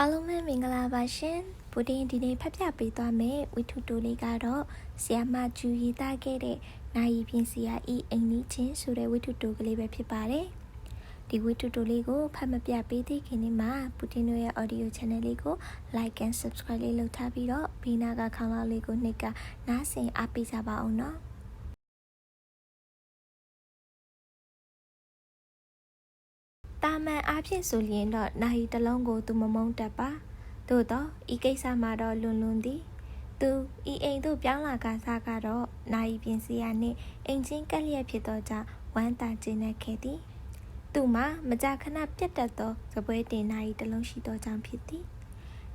အားလုံးပဲမင်္ဂလာပါရှင်။ဘူတင်ဒီနေ့ဖတ်ပြပေးသွားမယ်ဝိထုတိုလေးကတော့ဆီယာမကျူရေးသားခဲ့တဲ့နိုင်ပြင်စီယာဤအိမ်နီးချင်းဆိုတဲ့ဝိထုတိုကလေးပဲဖြစ်ပါတယ်။ဒီဝိထုတိုလေးကိုဖတ်မပြပေးသေးခင်နေ့မှာဘူတင်တို့ရဲ့ audio channel လေးကို like and subscribe လေးလုပ်ထားပြီးတော့ဘီနာကခေါင်းလောက်လေးကိုနှိပ်ကနားဆင်အားပေးကြပါအောင်နော်။ တာမန်အားဖြင့်ဆိုရင်တော့နိုင်တလုံးကိုသူမမုန်းတတ်ပါသို့တော့ဤကိစ္စမှာတော့လွန်လွန်သည်သူဤအိမ်သို့ပြောင်းလာကစားကတော့နိုင်ပြင်စီယာနှင့်အိမ်ချင်းကက်လျက်ဖြစ်သောကြောင့်ဝမ်းသာခြင်းနဲ့ခဲ့သည်သူမှာမကြာခဏပြတ်တက်သောသပွဲတင်နိုင်တလုံးရှိသောကြောင့်ဖြစ်သည်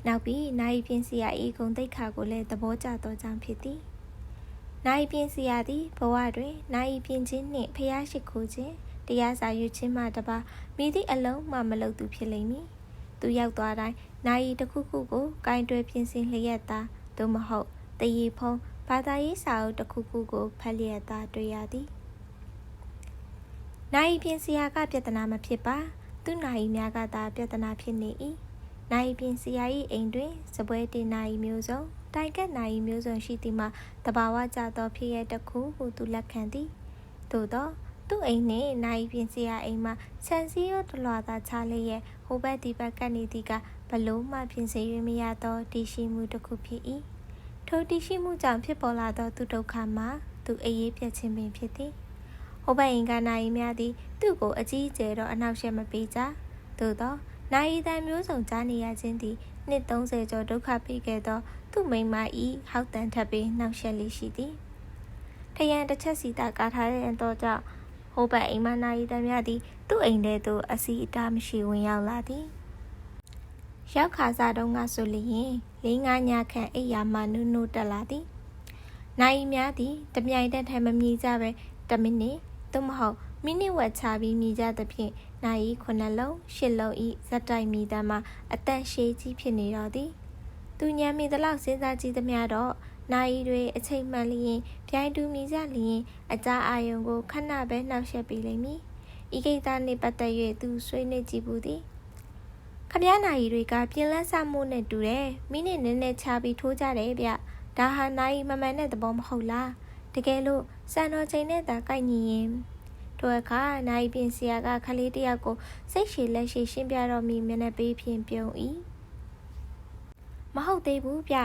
နောက်ပြီးနိုင်ပြင်စီယာဤဂုံတိတ်ခါကိုလည်းသဘောကျသောကြောင့်ဖြစ်သည်နိုင်ပြင်စီယာသည်ဘဝတွင်နိုင်ပြင်ချင်းနှင့်ဖျားရှိခိုးခြင်း တရားစာရွချင်းမှတပါမိသည့်အလုံးမှမလုပ်သူဖြစ်လိမ့်မည်သူရောက်သွားတိုင်းနိုင်တစ်ခုခုကိုကင်တွယ်ပြင်ဆင်လျက်သာသို့မဟုတ်တရီဖုံးဘာသာရေးစာအုပ်တစ်ခုခုကိုဖတ်လျက်သာတွေ့ရသည်နိုင်ပြင်စရာကပြဿနာမဖြစ်ပါသူနိုင်များကသာပြဿနာဖြစ်နေ၏နိုင်ပြင်စရာ၏အိမ်တွင်စပွဲတင်နိုင်မျိုးစုံတိုင်ကက်နိုင်မျိုးစုံရှိသည်မှာတဘာဝကြသောဖြစ်ရတစ်ခုဟုသူလက်ခံသည်သို့သော သူ့အိမ်နှင့်နိုင်ပြင်စရာအိမ်မှာဆန်စီရောတလွာသာချလျက်ဟိုဘက်ဒီဘက်ကပ်နေသည်ကဘလို့မှပြင်ဆင်၍မရသောတည်ရှိမှုတစ်ခုဖြစ်၏ထိုတည်ရှိမှုကြောင့်ဖြစ်ပေါ်လာသောသူဒုက္ခမှာသူအေးအေးပြတ်ခြင်းပင်ဖြစ်သည်ဟိုဘက်အိမ်ကနိုင်များသည်သူ့ကိုအကြီးအကျယ်တော့အနောက်ရှက်မပေးကြသို့သောနိုင်တန်မျိုးစုံကြားနေရခြင်းသည်နှစ်30ကျော်ဒုက္ခပေးခဲ့သော သူ့မိမဤဟောက်တန်ထပ်ပြီးနှောက်ရှက်လေးရှိသည်ထရန်တစ်ချက်စီတာကာထားတဲ့တော့ကြောင့် ဟိုဘက်အိမ်မနာရီတမ်းများသည်သူ့အိမ်ထဲသို့အစီအတားမရှိဝင်ရောက်လာသည်ရောက်ခါစားတုံးကဆိုလျင်လေးငါးညခန့်အိယာမှနုနုတက်လာသည်နိုင်များသည်တပြိုင်တည်းထဲမမြည်ကြပဲ10မိနစ်သို့မဟုတ်မိနစ်ဝက်ချပြီးမြည်ကြသဖြင့်နိုင်ခုနှစ်လုံးရှစ်လုံးဤဇက်တိုက်မိသားမှာအသက်ရှည်ကြီးဖြစ်နေတော့သည်သူညံမိသလောက်စဉ်းစားကြည့်သမျှတော့ နိုင်တွေအချိန်မှန်လျင်ပြိုင်တူမိကြလျင်အကြအာယုံကိုခဏပဲနှောက်ယှက်ပေးလိမ့်မည်။ဤကိစ္စနှင့်ပတ်သက်၍သူဆွေးနွေးကြည့်ဘူးသည်။ခမည်းနိုင်တွေကပြင်လန်းဆမှုနဲ့တူတယ်။မိနစ်နည်းနည်းချပြီးထိုးကြတယ်ဗျ။ဒါဟာနိုင်မမှန်တဲ့သဘောမဟုတ်လား။တကယ်လို့စံတော်ချိန်နဲ့သာကိုက်ညီရင်တို့အခါနိုင်ပြင်စရာကခလေးတယောက်ကိုစိတ်ရှည်လက်ရှိရှင်းပြတော့မိမျက်နှာပေးဖြင့်ပြုံး၏မဟုတ်သေးဘူးဗျ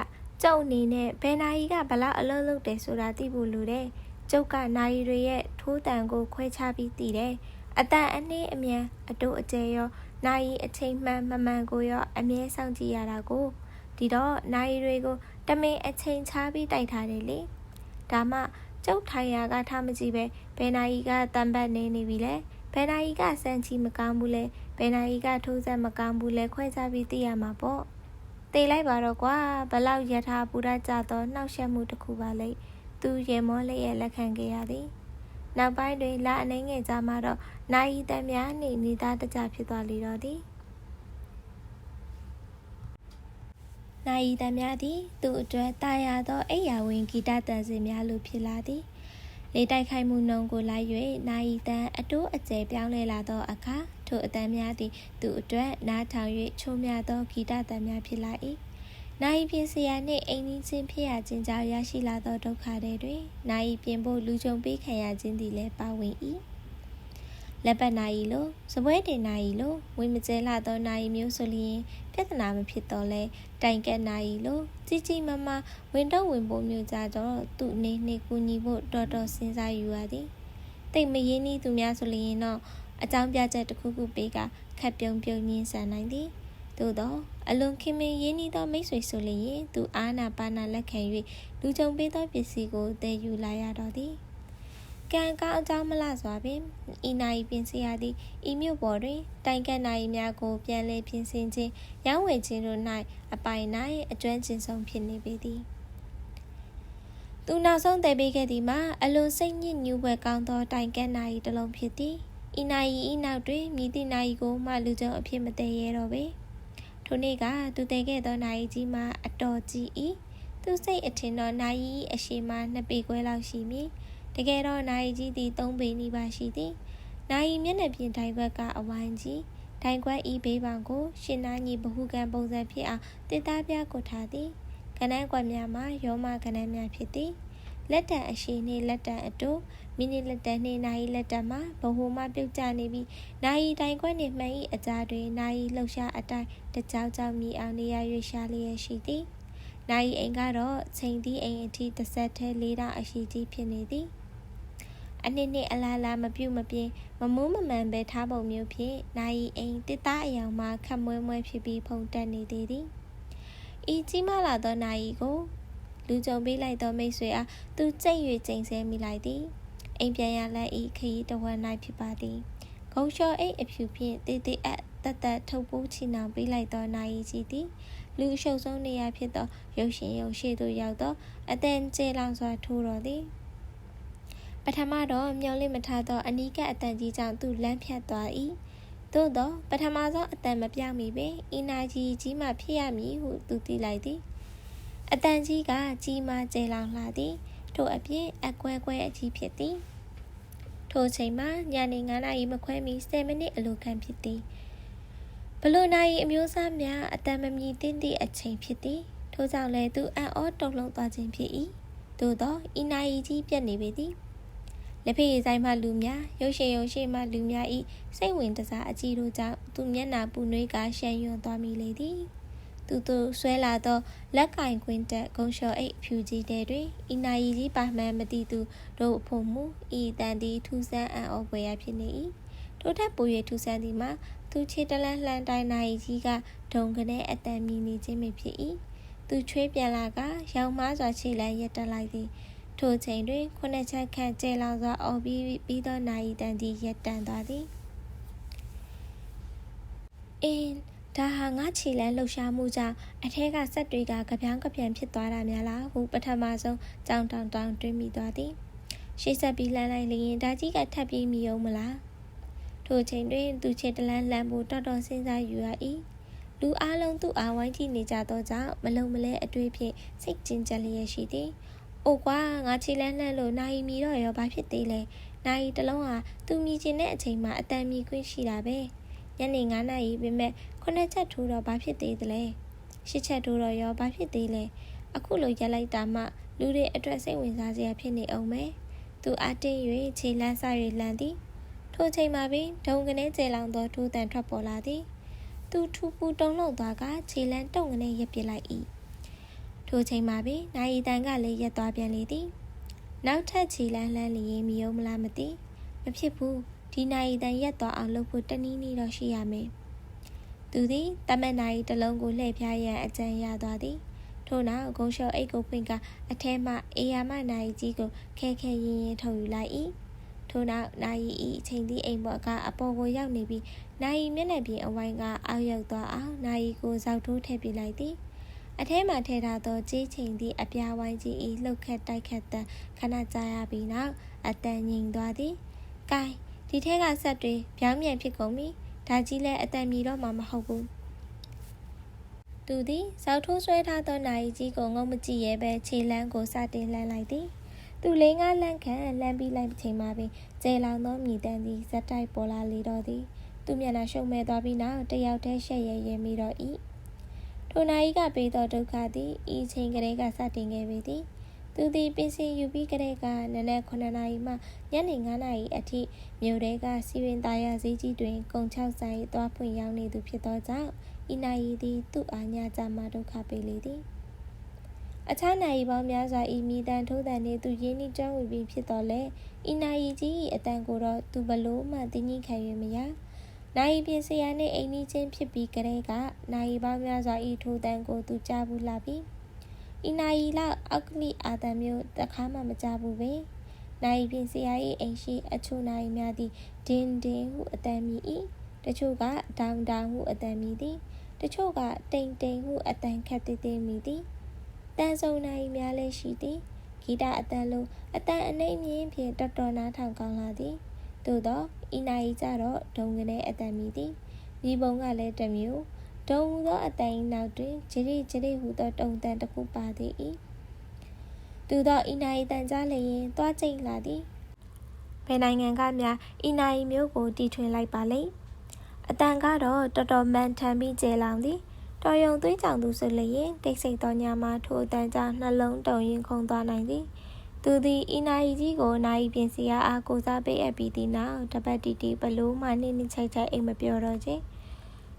ကျုပ်အနေနဲ့ဘယ်နာယီကဘလောက်အလုံးလုံးတယ်ဆိုတာသိဖို့လိုတယ်။ကျုပ်ကနာယီတွေရဲ့ထိုးတန်ကိုခွဲခြားပြီးသိတယ်။အတန်အနှင်းအမြန်အတိုးအကျယ်ရောနာယီအချိန်မှန်မမှန်ကိုရောအမြဲစောင့်ကြည့်ရတာကိုဒီတော့နာယီတွေကိုတမင်အချိန်ချပြီးတိုက်ထားတယ်လေ။ဒါမှကျုပ်ထိုင်ရာကထားမကြည့်ပဲဘယ်နာယီကတန်ပတ်နေနေပြီလဲဘယ်နာယီကစမ်းချီမကောင်းဘူးလဲဘယ်နာယီကထိုးဆက်မကောင်းဘူးလဲခွဲခြားပြီးသိရမှာပေါ့။ တေးလိုက်ပါတော့ကွာဘလောက်ရထားပူရကြသောနှောက်ယှက်မှုတစ်ခုပါလေသူရေမောလေးရဲ့လက်ခံခဲ့ရသည်နောက်ပိုင်းတွင်လာအနေငယ်ကြမှာတော့နိုင်တမ်းများနှင့်နေသားတကြဖြစ်သွားလေတော့သည်နိုင်တမ်းများသည်သူ့အတွက်တာယာသောအိယာဝင်ဂီတတန်စင်များလိုဖြစ်လာသည်လေတိုက်ခိုက်မှုနှုံကိုလိုက်၍နိုင်တန်အတိုးအကျယ်ပြောင်းလဲလာသောအခါ ထိုအတန်းများသည် သူအတွက်နားထောင်၍ချိုးမြသောဂီတတန်များဖြစ်လာ၏နိုင်ပြင်စရာနှင့်အိမ်နီးချင်းဖြစ်ရခြင်းကြောင့်ရရှိလာသောဒုက္ခတွေတွင်နိုင်ပြင်ဖို့လူကြုံပေးခံရခြင်းသည်လည်းပါဝင်၏လက်ပတ်နိုင်လို့စပွဲတင်နိုင်လို့ဝင်းမကျဲလာသောနိုင်မျိုးဆိုလျင်ပြဿနာမဖြစ်တော့လဲတိုင်ကက်နိုင်လို့ကြီးကြီးမားမားဝင်တော့ဝင်ဖို့မျိုးကြတော့သူ့အနေနဲ့ကူညီဖို့တော်တော်စဉ်းစားယူရသည်တိတ်မရင်းနှီးသူများဆိုလျင်တော့ အကြောင်းပြချက်တစ်ခုခုပေးကခက်ပြုံပြုံညင်းဆန်နိုင်သည်သို့သောအလွန်ခင်မင်ရင်းနှီးသောမိတ်ဆွေဆိုလျင်သူအာနာပါနာလက်ခံ၍လူကြုံပေးသောပစ္စည်းကိုတည်ယူလာရတော့သည်ကံကောင်းအကြောင်းမလစွာပင်ဤနိုင်ပြင်ဆင်ရသည့်ဤမြို့ပေါ်တွင် တိုင်ကက်နိုင်များကိုပြန်လည်ပြင်ဆင်ခြင်းရောင်းဝယ်ခြင်းတို့၌အပိုင်၌အကျွမ်းကျင်ဆုံးဖြစ်နေပေသည်သူနောက်ဆုံးတည်ပေးခဲ့သည်မှာအလွန်စိတ်ညစ်ညူးပွဲကောင်းသောတိုင်ကက်နိုင်တစ်လုံးဖြစ်သည် ဤနိုင်ဤနောက်တွင်မြည်သည့်နိုင်ကိုမှလူကြုံအဖြစ်မတည်ရတော့ပေထိုနေ့ကသူတည်ခဲ့သောနိုင်ကြီးမှာအတော်ကြီး၏သူစိတ်အထင်သောနိုင်ဤအရှိမနှစ်ပေခွဲလောက်ရှိမည်တကယ်တော့နိုင်ကြီးသည်သုံးပေနီးပါးရှိသည်နိုင်မျက်နှာပြင်တိုင်းဘက်ကအဝိုင်းကြီးတိုင်ကွက်ဤဘေးပေါင်ကို ရှင်နာညီဘဟုကံပုံစံဖြစ်အောင်တစ်သားပြကုတ်ထားသည်ကနန်းကွက်များမှာရောမကနန်းများဖြစ်သည် လက်တံအရှိနှင့်လက်တံအတူမိနစ်လက်တံနှင့်နာရီလက်တံမှာဘဟုမှပြုတ်ကျနေပြီးနာရီတိုင်ကွက်နှင့်မှန်၏အကြားတွင်နာရီလှုပ်ရှားအတိုင်းတကြောင်ကြောင်မြည်အောင်နေရာရွေးရှားလျက်ရှိသည်နာရီအိမ်ကတော့ချိန်သည့်အိမ်အထိတစ်ဆက်ထဲလေးတာအရှိကြီးဖြစ်နေသည်အနှစ်နှစ်အလားလားမပြုတ်မပြင်းမမိုးမမှန်ပဲထားပုံမျိုးဖြင့်နိုင်အိမ်တစ်သားအယောင်မှခတ်မွဲမွဲဖြစ်ပြီးဖုန်တက်နေသေးသည်ဤကြီးမားလာသောနိုင်ကို လူကြုံပေးလိုက်သောမိတ်ဆွေအားသူကြိတ်၍ကျိန်ဆဲမိလိုက်သည်အိမ်ပြန်ရလက်ဤခရီးတဝက်၌ဖြစ်ပါသည်ဂုံလျှော်အိတ်အဖြူဖြင့်တေးသေးအပ်တတ်တတ်ထုတ်ပိုးချီနှောင်ပေးလိုက်သောနိုင်ကြီးသည်လူအရှုပ်ဆုံးနေရာဖြစ်သောရုပ်ရှင်ရုပ်ရှိသို့ရောက်သောအတန်ကျေလောင်စွာထိုးတော်သည်ပထမတော့မျောလင့်မထားသောအနီးကပ်အတန်ကြီးကြောင့်သူလမ်းဖြတ်သွား၏သို့သောပထမဆုံးအတန်မပြောင်းမီပင်အီနာကြီးကြီးမှဖြစ်ရမည်ဟုသူသိလိုက်သည် အတန်ကြီးကကြီးမားကျဲလောင်လာသည်ထို့အပြင်အကွဲကွဲအကြီးဖြစ်သည်ထိုချိန်မှာညနေ9နာရီမခွဲမီ10မိနစ်အလိုခံဖြစ်သည်ဘလို့နိုင်အမျိုးသားများအတန်မမြည်သင့်သည့်အချိန်ဖြစ်သည်ထို့ကြောင့်လည်းသူအံ့ဩတုန်လှုပ်သွားခြင်းဖြစ်၏သို့သောဤနိုင်ကြီးပြတ်နေပေသည်လက်ဖေးဆိုင်မှလူများရုပ်ရှင်ရုံရှိမှလူများဤစိတ်ဝင်တစားအကြည့်တို့ကြောင့်သူမျက်နာပူနွေးကရှမ်းရွံ့သွားမိလေသည် သူသူဆွဲလာသောလက်ကင်ခွင်းတက်ဂုံလျှော်အိတ်ဖြူကြီးတဲ့တွင်ဤနာယီကြီးပါမှန်မတိသူတို့ဖို့မူဤတန်သည်ထူဆန်းအံ့ဩဖွယ်ရဖြစ်နေ၏ထို့ထက်ပို၍ထူဆန်းသည်မှာသူခြေတလန်းလှန်တိုင်းနာယီကြီးကဒုံကနေအတန်မြည်နေခြင်းဖြစ်၏သူချွေးပြန်လာကရောင်မားစွာခြေလန်းရက်တက်လိုက်သည်ထိုချိန်တွင်ခုနှစ်ချက်ခန့်ကျဲလောင်စွာအော်ပြီးပြီးသောနိုင်တန်သည်ရက်တန်သွားသည်အင်း ဒါဟာငါခြေလန်းလှုပ်ရှားမှုကြောင့်အထက်ကဆက်တွေကကြပြောင်းကြပြန်ဖြစ်သွားတာများလားဟုပထမဆုံးကြောင်တောင်တောင်တွေးမိသွားသည်ရှေ့ဆက်ပြီးလှမ်းလိုက်လျင်ဒါကြီးကထပ်ပြီးမိအောင်မလားထိုချိန်တွင်သူချေတလန်းလမ်းဖို့တော်တော်စဉ်းစားယူရ၏လူအလုံးသူ့အားဝိုင်းကြည့်နေကြသောကြောင့်မလုံမလဲအတွေ့ဖြင့်စိတ်ကျဉ်ကျက်လျက်ရှိသည်။အိုကွာငါခြေလန်းလှမ်းလို့နိုင်မီတော့ရောဘာဖြစ်သေးလဲနိုင်တလုံးဟာသူမြည်ကျင်တဲ့အချိန်မှာအတန်မြည်ခွင့်ရှိတာပဲ ညနေ9နာရီပြမဲ့ခုနှစ်ချက်ထိုးတော့ဘာဖြစ်သေးသလဲရှစ်ချက်ထိုးတော့ရောဘာဖြစ်သေးလဲအခုလိုရက်လိုက်တာမှလူတွေအတွက်စိတ်ဝင်စားစရာဖြစ်နေအောင်မယ်သူအတင်း၍ခြေလန်းစား၍လန်သည်ထိုချိန်မှာပင်ဒုံကနေကျေလောင်သောထိုးတန်ထွက်ပေါ်လာသည်သူထူပူတုံလှုပ်သွားကခြေလန်းတုံကနေရပ်ပစ်လိုက်၏ထိုချိန်မှာပင်နိုင်တန်ကလည်းရက်သွားပြန်လေသည်နောက်ထပ်ခြေလန်းလှမ်းလျင်မီယုံမလားမသိမဖြစ်ဘူး ဒီနိုင်တန်ရက်သွားအောင်လုပ်ဖို့တနည်းနည်းတော့ရှိရမယ်သူသည်တမန်နိုင်တစ်လုံးကိုလှည့်ဖျားရန်အကြံရသွားသည်ထို့နောက်ဂုံလျှော်အိတ်ကိုဖွင့်ကအထဲမှအေယာမနိုင်ကြီးကိုခဲခဲရင်ရင်ထုတ်ယူလိုက်၏ထို့နောက်နိုင်ဤအချိန်သည့်အိမ်ပေါ်ကအပေါ်ကိုရောက်နေပြီးနိုင်မျက်နှာပြင်အဝိုင်းကအောက်ရောက်သွားအောင်နိုင်ကိုဇောက်ထိုးထည့်ပြလိုက်သည်အထဲမှထည့်ထားသောကြေးချိန်သည့်အပြားဝိုင်းကြီး၏လှုပ်ခတ်တိုက်ခတ်တန်ခဏကြာရပြီးနောက်အတန်ငြိမ်သွားသည်။ကဲ ဒီထဲကဆက်တွေပြောင်းပြန်ဖြစ်ကုန်ပြီ။ဒါကြီးလည်းအတန်မြည်တော့မှမဟုတ်ဘူး။သူသည်ဇောက်ထိုးဆွဲထားသောနိုင်ကြီးကိုငုံမကြည့်ရဲပဲခြေလန်းကိုစတင်လှမ်းလိုက်သည်။သူလေးငါလန့်ခံလှမ်းပြီးလိုက်ချိန်မှာပင်ကျဲလောင်သောမြည်တမ်းသည်ဇက်တိုက်ပေါ်လာလေတော့သည်။သူမျက်နှာရှုံမဲ့သွားပြီးနောက်တယောက်တည်းရှက်ရဲရဲမိတော့၏။ထိုနာကြီးကပေးသောဒုက္ခသည်ဤချိန်ကလေးကစတင်ခဲ့ပေသည် သူသည်ပင်စင်ယူပြီးကလေးကနနက်9နာရီမှညနေ9နာရီအထိမြို့ထဲကစီရင်သားရဈေးကြီးတွင်ကုံ6ဆိုင်သွားဖွင့်ရောက်နေသူဖြစ်သောကြောင့်ဤနာရီသည်သူ့အားညကြမှဒုက္ခပေးလေသည်အခြားနာရီပေါင်းများစွာဤမိတန်ထိုးတန်နှင့်သူရင်းနှီးကျွမ်းဝင်ပြီးဖြစ်တော်လဲဤနာရီကြီး၏အတန်ကိုတော့သူဘလို့မှတင်းကြီးခံရမရ။နိုင်ပြင်စရာနှင့်အိမ်နီးချင်းဖြစ်ပြီးကလေးကနိုင်ပေါင်းများစွာဤထိုတန်ကိုသူကြားဘူးလာပြီ ဤနိုင်လောက်အောက်ကမိအာတံမျိုးတခါမှမကြားဘူးပဲနိုင်ပြင်စရာ၏အိမ်ရှိအချို့နိုင်များသည်ဒင်းဒင်းဟုအတန်မြည်၏တချို့ကဒေါင်ဒေါင်ဟုအတန်မြည်သည်တချို့ကတိမ်တိမ်ဟုအတန်ခတ်သေးသေးမြည်သည်တန်ဆုံနိုင်များလည်းရှိသည်ဂီတအတန်လုံးအတန်အနှိမ့်မြင့်ဖြင့်တော်တော်နားထောင်ကောင်းလာသည်သို့တော့ဤနိုင်ကြတော့ဒုံကနေအတန်မီသည်မိဘုံကလည်းတမျိုး ဒုံဟူသောအတန်နောက်တွင်ဂျရိဂျရိဟူသောတုံတန်တစ်ခုပါသည်၏သူသောဤနိုင်တန်ကြားလျင်သွားကျိတ်လာသည်ဘယ်နိုင်ငံကများဤနိုင်မျိုးကိုတီထွင်လိုက်ပါလိမ့်အတန်ကတော့တော်တော်မှန်ထန်ပြီးကျဲလောင်သည်တော်ယုံသွေးကြောင်သူဆိုလျင်တိတ်ဆိတ်သောညမှာထိုအတန်ကြောင့်နှလုံးတုန်ရင်ခုန်သွားနိုင်သည်သူသည်ဤနာယီကြီးကိုနာယီပြင်စီအားကိုစားပေးအပ်ပြီးသည့်နောက်တပတ်တီတီဘလို့မှနှိမ့်နှိမ့်ချိုက်ချိုက်အိမ်မပြောတော့ခြင်း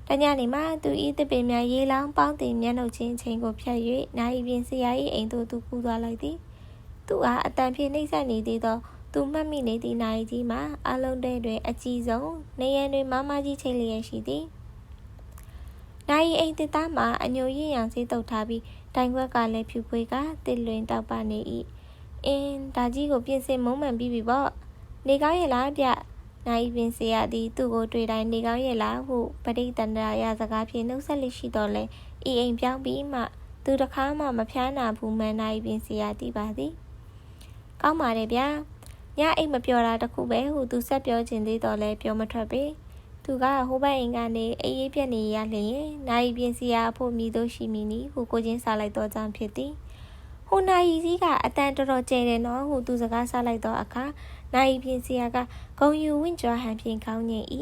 တညနေမှသူဤတပင်များရေလောင်းပေါင်းတင်မျက်နှုတ်ချင်းချင်းကိုဖြတ်၍နာယီပြင်စီ၏အိမ်သို့သူကူးသွားလိုက်သည်သူအားအတန်ဖြင့်နှိမ့်ဆက်နေသေးသောသူမှတ်မိနေသည့်နာယီကြီးမှာအလုံးတဲတွင်အကြီးဆုံးနေရန်တွင်မမကြီးချိတ်လျက်ရှိသည်နိုင်အိမ်တစ်သားမှာအညိုရည်ရန်စေးတုပ်ထားပြီးတိုင်ခွက်ကလည်းဖြူခွေးကတစ်လွင်တောက်ပနေ၏အင်းဒါကြီးကိုပြင်ဆင်မုံမှန်ပြီးပြီပေါ့နေကောင်းရဲ့လားဗျ နိုင်ပင်စီရသည်သူ့ကိုတွေ့တိုင်းနေကောင်းရဲ့လားဟုပဋိတန္တရာရစကားဖြင့်နှုတ်ဆက်လိရှိတော်လဲဤအိမ်ပြောင်းပြီးမှသူတခါမှမဖျားနာဘူးမှန်နိုင်ပင်စီရသည်ပါသည်ကောင်းပါတယ်ဗျာညအိမ်မပြောတာတခုပဲဟုသူဆက်ပြောခြင်းသေးတော်လဲပြောမထွက်ပေသူကဟိုဘက်အိမ်ကနေအေးအေးပြက်နေရလျင်နိုင်ပင်စီရအဖို့မိတို့ရှိမိနီဟုကိုချင်းစားလိုက်တော့ကြောင့်ဖြစ်သည်ဟိုနိုင်ကြီးကအတန်တော်တော်ကျဲတယ်နော်ဟုသူစကားစားလိုက်တော့အခါ နိုင်ပြင်စီယာကဂုံယူဝင့်ကြွဟန်ဖြင့်ကောင်းညင်၏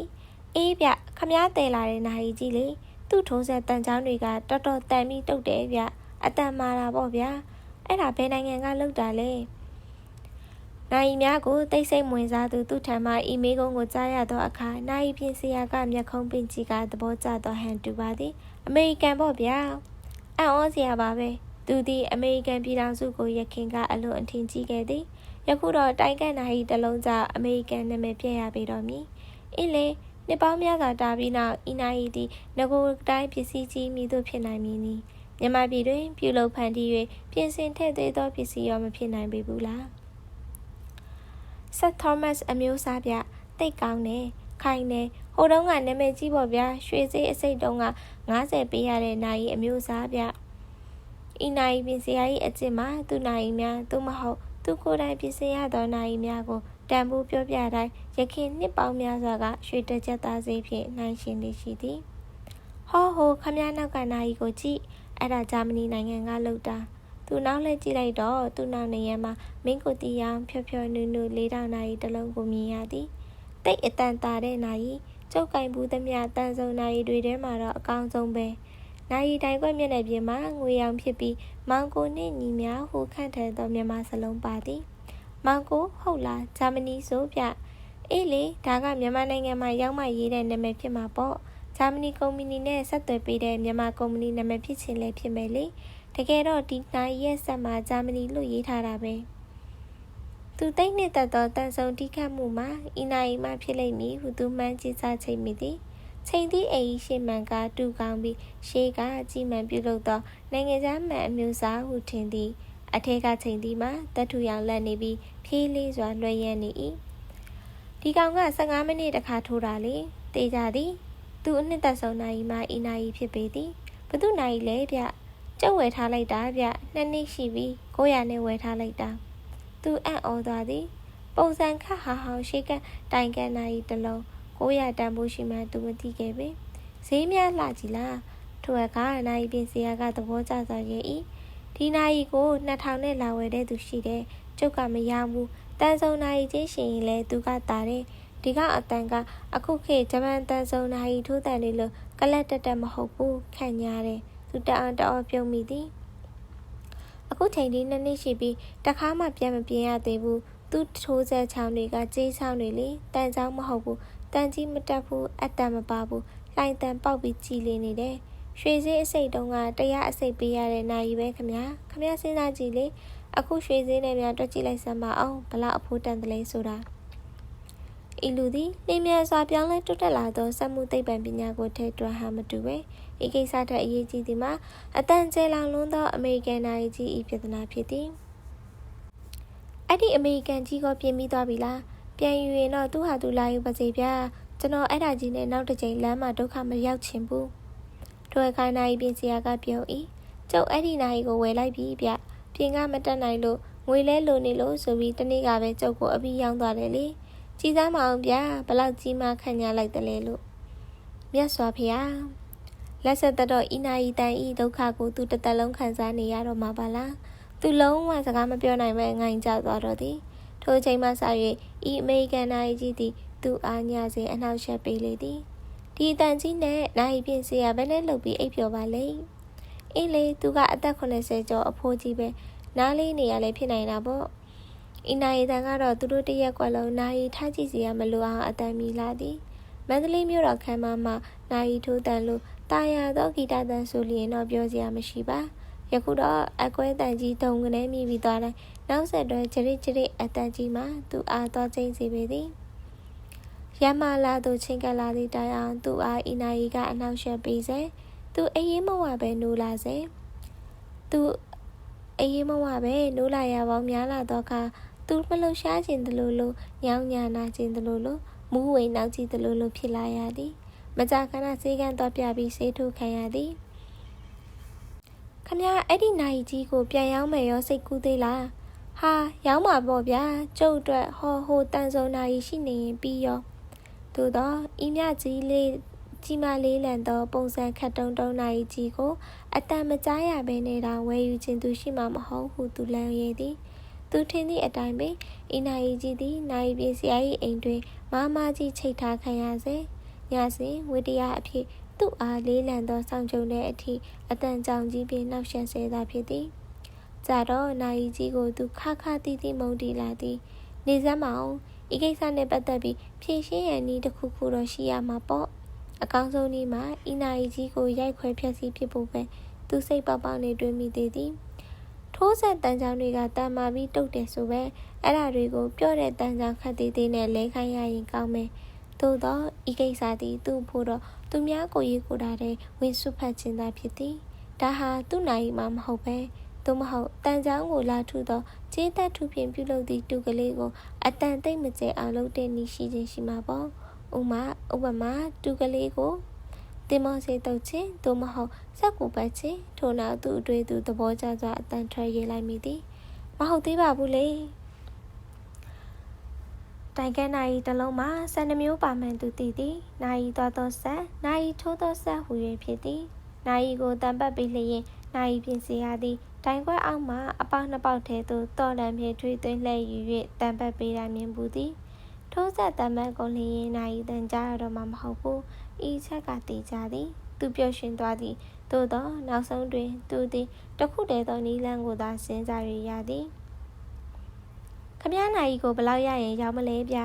အေးဗျခမားတဲလာတဲ့နိုင်ကြီးလေသူ့ထုံးဆက်တန်ချောင်းတွေကတော်တော်တန်ပြီးတုတ်တယ်ဗျအတန်မာတာပေါ့ဗျာအဲ့ဒါဘယ်နိုင်ငံကလောက်တာလဲနိုင်များကိုတိတ်ဆိတ်ဝင်စားသူသူ့ထံမှအီမေးကုန်းကိုကြားရသောအခါနိုင်ပြင်စီယာကမျက်ခုံးပင်ကြီးကသဘောကျသောဟန်တူပါသည်အမေရိကန်ပေါ့ဗျာအံ့ဩစရာပါပဲသူသည်အမေရိကန်ပြည်ထောင်စုကိုရခင်ကအလွန်အထင်ကြီးခဲ့သည် ယခုတော့တိုင်ကန်နိုင်တလုံးကြောင့်အမေရိကန်နာမည်ပြည့်ရပေတော့မည်အင်းလေနှစ်ပေါင်းများစွာတာပြီးနောက်အီနာရီသည်ငကိုတိုင်းပစ္စည်းကြီးမိတို့ဖြစ်နိုင်မည်နီမြန်မာပြည်တွင်ပြုလုပ်ဖန်တီး၍ပြင်ဆင်ထည့်သွင်းသောပစ္စည်းရောမဖြစ်နိုင်ပေဘူးလားဆက်သောမတ်အမျိုးအစားပြတိတ်ကောင်းတယ်ခိုင်တယ်ဟိုတုန်းကနာမည်ကြီးပေါ့ဗျာရွှေစေးအစိတ်တုံးက90ပေးရတဲ့နိုင်အမျိုးအစားပြဤနိုင်ပင်စရာကြီးအကျင့်မှာသူနိုင်များသူမဟုတ် သူကိုယ်တိုင်ပြင်ဆင်ရသောနိုင်များကိုတန်ဖိုးပြောပြတိုင်းရခင်နှစ်ပေါင်းများစွာကရွှေတကြက်သားစေးဖြင့်နိုင်ရှင်နေရှိသည်ဟောဟိုခမည်းနောက်ကနိုင်ကိုကြည့်အဲ့ဒါဂျာမနီနိုင်ငံကလောက်တာသူနောက်လဲကြည့်လိုက်တော့သူ့နောက်နေရမှာမင်းကိုတီရောင်ဖြောဖြောနူးနူးလေးတောင်နိုင်တလုံးကိုမြင်ရသည်တိတ်အတန်တာတဲ့နိုင်ကျုပ်ကင်ဘူးသမျှတန်ဆုံနိုင်တွေထဲမှာတော့အကောင်းဆုံးပဲ နိုင်တိုင်ခွက်မျက်နှာပြင်မှာငွေရောင်ဖြစ်ပြီးမောင်ကိုနှင့်ညီများဟူခန့်ထန်သောမြန်မာစလုံးပါသည်မောင်ကိုဟုတ်လားဂျာမနီဆိုပြအေးလေဒါကမြန်မာနိုင်ငံမှာရောက်မှရေးတဲ့နာမည်ဖြစ်မှာပေါ့ဂျာမနီကုမ္ပဏီနဲ့ဆက်သွယ်ပေးတဲ့မြန်မာကုမ္ပဏီနာမည်ဖြစ်ခြင်းလည်းဖြစ်မယ်လေတကယ်တော့ဒီနိုင်ရဲ့ဆက်မှာဂျာမနီလို့ရေးထားတာပဲသူသိမ့်နှစ်သက်သောတန်ဆုံတိခတ်မှုမှာအီနိုင်မှဖြစ်လိမ့်မည်ဟုသူမှန်းကြည့်စားချိန်မိသည် ချိန်သည့်အိမ်ရှိမှန်ကတူကောင်းပြီးရှေးကကြည်မှန်ပြုလုပ်သောနိုင်ငံသားမှန်အမျိုးအစားဟုထင်သည်အထက်ကချိန်သည့်မှာတထူရောင်လက်နေပြီးဖြေးလေးစွာလွှဲရနေ၏ဒီကောင်က15မိနစ်တခါထိုးတာလေတေးကြသည် သူအနှစ်သက်ဆုံးနိုင်မှအီနိုင်ဖြစ်ပေသည်ဘသူနိုင်လဲဗျကျုပ်ဝယ်ထားလိုက်တာဗျနှစ်နှစ်ရှိပြီ900နဲ့ဝယ်ထားလိုက်တာသူအံ့ဩသွားသည် ပုံစံခတ်ဟာဟောင်ရှိကတိုင်ကန်နိုင်တလုံး 900တန်ဖိုးရှိမှသူမသိခဲ့ပေဈေးများလှကြည်လားထိုအခါနိုင်ပြင်စရာကသဘောကျစွာရဲ့ဤဒီနိုင်ကို2000နဲ့လာဝယ်တဲ့သူရှိတယ်ကျုပ်ကမရဘူးတန်ဆုံနိုင်ချင်းရှင်ရင်လဲသူကတာတယ်ဒီကအတန်ကအခုခေတ်ဂျပန်တန်ဆုံနိုင်ထိုးတန်လေးလို့ကလတ်တက်တက်မဟုတ်ဘူးခန့်ညားတယ်သူတအံတအောပြုံးမိသည်အခုချိန်ဒီနှစ်နှစ်ရှိပြီးတခါမှပြန်မပြင်းရသေးဘူးသူထိုးဆက်ချောင်းတွေကကြေးချောင်းတွေလေတန်ချောင်းမဟုတ်ဘူး တန်ကြီးမတက်ဘူးအတန်မပါဘူးလှိုင်တန်ပေါက်ပြီးကြည်လင်နေတယ်ရွှေစည်းအစိတ်တုံးကတရားအစိတ်ပေးရတဲ့နိုင်ပဲခမညာခမညာစဉ်းစားကြည့်လေအခုရွှေစည်းနဲ့များတွက်ကြည့်လိုက်စမ်းပါအောင်ဘလောက်အဖိုးတန်တယ်လဲဆိုတာဤလူသည်နေမြန်စွာပြောင်းလဲတွတ်တက်လာသောစက်မှုသိပ္ပံပညာကိုထဲတွန်းဟမတူပဲဤကိစ္စထက်အရေးကြီးသည်မှာအတန်ကျဲလောင်လွန်းသောအမေရိကန်နိုင်ကြီးဤပြဿနာဖြစ်သည်အဲ့ဒီအမေရိကန်ကြီးကပြင်ပြီးသွားပြီလား ပြန်ယူရင်တော့သူ့ဟာသူလာယူပါစေဗျာကျွန်တော်အဲ့ဒါကြီးနဲ့နောက်တစ်ချိန်လမ်းမှာဒုက္ခမရောက်ချင်ဘူးတို့ခိုင်နိုင်ပြင်စရာကပြုံးဤကျုပ်အဲ့ဒီနိုင်ကိုဝယ်လိုက်ပြီဗျပြင်ကမတက်နိုင်လို့ငွေလဲလိုနေလို့ဆိုပြီးတနေ့ကပဲကျုပ်ကိုအပြီးရောင်းသွားတယ်လေကြည်စားမအောင်ဗျာဘလောက်ကြီးမှခံရလိုက်တယ်လေလို့မြတ်စွာဘုရားလက်ဆက်တော့ဤနာဤတန်ဤဒုက္ခကိုသူတစ်သက်လုံးခံစားနေရတော့မှာပါလားသူလုံးဝစကားမပြောနိုင်ပဲငိုင်ကြသွားတော့သည်ထိုချိန်မှစ၍ ဤအမေရိကန်နိုင်ကြီးသည် သူအားညစဉ်အနှောက်ယှက်ပေးလေသည်ဒီအတန်ကြီးနဲ့နိုင်ပြင်စီရဘယ်နဲ့လှုပ်ပြီးအိပ်ပျော်ပါလဲအင်းလေသူကအသက်80ကျော်အဖိုးကြီးပဲနားလေးနေရလဲဖြစ်နိုင်တာပေါ့အင်းနိုင်တန်ကတော့သူတို့တရက်ကွက်လုံးနိုင်ထားကြည့်စီရမလိုအောင်အတန်မီလာသည်မန္တလေးမြို့တော်ခမ်းမမှာနိုင်ထိုးတန်လို့တာယာသောဂီတတန်ဆိုလျင်တော့ပြောစရာမရှိပါယခုတော့အကွဲတန်ကြီးတုံကနေမိပြီးသွားတိုင်း နောက်ဆက်တွဲကြရစ်ကြရစ်အတန်ကြီးမှာသူအားတော့ချင်းစီပေသည်ရမလာသူချင်းကလာသည့်တိုင်အောင်သူအားအီနာရီကအနောက်ရှက်ပေးစေသူအေးရင်မဝပဲနိုးလာစေသူအေးရင်မဝပဲနိုးလာရပေါင်းများလာတော့ခါသူမလှရှားခြင်းတလို့လို့ညောင်းညာနာခြင်းတလို့လို့မူးဝိန်နောက်ကြည့်တလို့လို့ဖြစ်လာရသည်မကြာခဏစေးကန်းတော့ပြပြီးဆေးထုတ်ခံရသည်ခမအဲ့ဒီနိုင်ကြီးကိုပြန်ရောက်မယ်ရောစိတ်ကူးသေးလား ဟာရောက်မှာပေါ့ဗျာကျုပ်အတွက်ဟောဟိုတန်စုံနိုင်ရှိနေရင်ပြီးရောသို့တော့ဤမြကြီးလေးကြီးမလေးလန်သောပုံစံခတ်တုံတုံနိုင်ကြီးကိုအတန်မကြားရဘဲနေတာဝယ်ယူခြင်းသူရှိမှမဟုတ်ဟုသူလမ်းရည်သည်သူထင်သည့်အတိုင်းပင်ဤနိုင်ကြီးသည်နိုင်ပြေစရာ၏အိမ်တွင်မမကြီးချိတ်ထားခံရစေညစဉ်ဝိတ္တရားအဖြစ်သူ့အားလေးလံသောစောင့်ကြုံတဲ့အထိအတန်ကြောင်ကြီးဖြင့်နှောက်ယှက်စေသာဖြစ်သည် ကြတော့နိုင်ကြီးကိုသူခါခါတီးတီးမုန်တီလာသည်နေစမ်းမအောင်ဤကိစ္စနဲ့ပတ်သက်ပြီးဖြေရှင်းရန်နည်းတစ်ခုခုတော့ရှိရမှာပေါ့အကောင်းဆုံးနည်းမှာဤနိုင်ကြီးကိုရိုက်ခွဲဖျက်ဆီးဖြစ်ဖို့ပဲသူစိတ်ပေါက်ပေါက်နေတွေးမိသေးသည်ထိုးဆက်တန်ကြောင်တွေကတန်မာပြီးတုတ်တယ်ဆိုပဲအဲ့ဒါတွေကိုပြော့တဲ့တန်ကြောင်ခတ်သေးသေးနဲ့လဲခိုင်းရရင်ကောင်းမယ်သို့တော့ဤကိစ္စသည်သူ့ဖို့တော့သူများကိုရေးကိုတာတဲ့ဝင်ဆွဖတ်ခြင်းသာဖြစ်သည်ဒါဟာသူ့နိုင်မှမဟုတ်ပဲ သို့မဟုတ်တန်ချောင်းကိုလာထုသောခြေသက်ထုဖြင့်ပြုလုပ်သည့်တူကလေးကိုအတန်သိမ့်မကျဲအောင်လုပ်တဲ့နည်းရှိခြင်းရှိမှာပေါ့ဥမာဥပမာတူကလေးကိုတင်မောစေတုတ်ချင်းသို့မဟုတ်စက်ကူပတ်ချင်းထို့နောက်သူ့အတွေ့သူသဘောကျစွာအတန်ထွက်ရေးလိုက်မိသည်မဟုတ်သေးပါဘူးလေတိုင်ကဲနိုင်တလုံးမှာဆန်နှမျိုးပါမှန်သူတည်သည်နိုင်သောသောဆက်နိုင်ထိုးသောဆက်ဟူ၍ဖြစ်သည်နိုင်ကိုတံပတ်ပြီးလျင်နိုင်ပြင်စီရသည် တိုင်ခွက်အောက်မှအပေါက်နှစ်ပေါက်ထဲသို့တော်လံဖြင့်ထွေးသွင်းလှည့်ယူ၍တံပတ်ပေးရမြင်ဘူးသည်ထိုးဆက်တံပတ်ကုန်လျင်နိုင်တန်ကြရတော့မှမဟုတ်ဘူးဤချက်ကတည်ကြသည် သူပျော်ရွှင်သွားသည်သို့သောနောက်ဆုံးတွင် သူသည်တခုတည်းသောနီလန်းကိုသာစဉ်းစားရရသည်ခမည်းနိုင်ကိုဘလောက်ရရင်ရောက်မလဲဗျ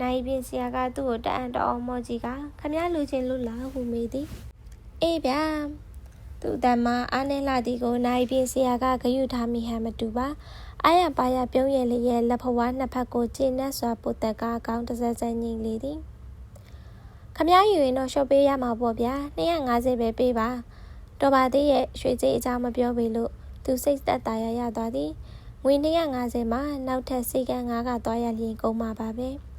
နိုင်ပြင်ဆရာကသူ့ကိုတအံ့တော်မော့ကြီးကခမည်းလူချင်းလူလာဟုမေးသည်အေးဗျာ သူတမအားနေလာသည်ကိုနိုင်ပြင်ဆရာကဂယုထားမိဟန်မတူပါအာရပါရပြုံးရလျက်လက်ဖွားနှစ်ဖက်ကိုကျင်းနဲ့စွာပုတ်တက်ကားကောင်းတစ်စက်စက်ငိမ့်လေသည်ခမည်းယူရင်တော့ရှော့ပေးရမှာပေါ့ဗျာ250ပဲပေးပါတော်ပါသေးရဲ့ရွှေကြေးအကြောင်းမပြောပေလို့သူစိတ်သက်သာရရသွားသည်ငွေ250မှာနောက်ထပ်စေကန်း9ကသွားရလျင်ကုန်မှာပါပဲ။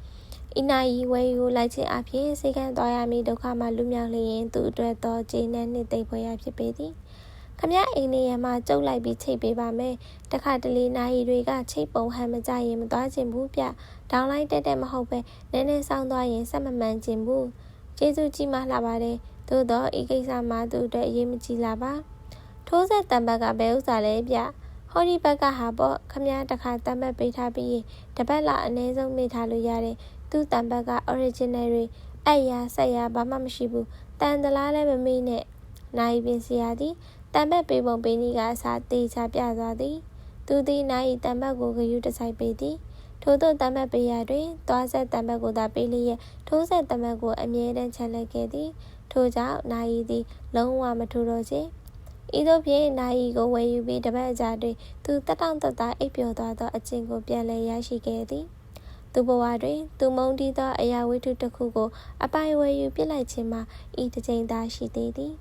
အီနာယီဝဲယူလိုက်ခြင်းအပြင်စေကန်းသွားရမည်ဒုက္ခမှလွမြောက်လျင်သူအတွက်သောခြေနဲ့နှစ်သိမ့်ပွဲရဖြစ်ပေသည်။ခမရအိမ်နေရမှာကျုပ်လိုက်ပြီးချိတ်ပေးပါမယ်။တခါတလေနာယီတွေကချိတ်ပုံဟန်မကြရင်မသွားခြင်းဘူးဗျ။ဒေါင်းလိုက်တက်တက်မဟုတ်ပဲနည်းနည်းဆောင်းသွားရင်ဆက်မမှန်ခြင်းဘူး။ကျေးဇူးကြီးမှလှပါတယ်။သို့တော့ဤကိစ္စမှာသူ့အတွက်အရေးမကြီးလာပါ။ထိုးဆက်တံပတ်ကဘယ်ဥစ္စာလဲဗျ။ဟောဒီဘက်ကဟာပေါ့ခမည်းတခါတံပတ်ပေးထားပြီးရင်တပတ်လာအနည်းဆုံးမေ့ထားလို့ရတယ် သူ့တံပတ်က original တွေအဲ့ရဆက်ရဘာမှမရှိဘူးတန်တလားလည်းမမေ့နဲ့နိုင်ပင်စရာသည်တံပတ်ပေးပုံပေးနည်းကအစားတေချာပြသွားသည် သူသည်နိုင်တံပတ်ကိုဂယုတဆိုင်ပေးသည်ထို့သောတံပတ်ပေးရတွင်သွားဆက်တံပတ်ကိုသာပေးလျက်ထိုးဆက်တံပတ်ကိုအမြဲတမ်းချန်လက်ခဲ့သည်ထို့ကြောင့်နိုင်သည် လုံးဝမထိုးတော့ချေဤသို့ဖြင့်နိုင်ကိုဝယ်ယူပြီးတပတ်အကြာတွင်သူတက်တောင့်တက်တာအိပ်ပျော်သွားသောအကျင့်ကိုပြန်လည်ရရှိခဲ့သည် သူဘဝတွင် သူမုန်းတီးသော အရာဝတ္ထုတစ်ခုကို အပိုင်ဝယ်ယူပြစ်လိုက်ခြင်းမှာဤတစ်ချိန်သာရှိသေးသည်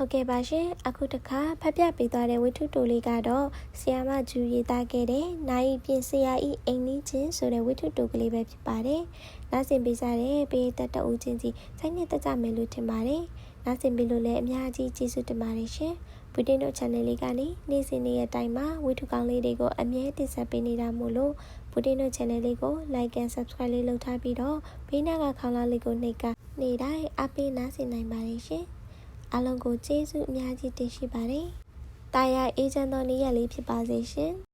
ဟုတ်ကဲ့ပါရှင်အခုတခါဖတ်ပြပေးသွားတဲ့ဝတ္ထုတိုလေးကတော့ဆီယာမဂျူရေးသားခဲ့တဲ့နိုင်ပြင်ဆရာဤအိမ်နီးချင်းဆိုတဲ့ဝတ္ထုတိုကလေးပဲဖြစ်ပါတယ်။နားဆင်ပေးကြတဲ့ပေးသက်တအူးချင်းစီစိတ်နဲ့တက်ကြမယ်လို့ထင်ပါတယ်။နားဆင်ပြီးလို့လည်းအများကြီးကျေးဇူးတင်ပါတယ်ရှင်။ ဘူတင်တို့ channel လေးကနေနေ့စဉ်နေ့ရက်တိုင်းမှာဝီထုကောင်းလေးတွေကိုအမြဲတင်ဆက်ပေးနေတာမို့လို့ဘူတင်တို့ channel လေးကို like and subscribe လေးလုပ်ထားပြီးတော့ဘေးနားကခေါင်းလားလေးကိုနှိပ်ကနေတိုင်းအပေးနားဆင်နိုင်ပါတယ်ရှင်။အားလုံးကိုကျေးဇူးအများကြီးတင်ရှိပါတယ်။တာယာအေးချမ်းသောနေ့ရက်လေးဖြစ်ပါစေရှင်။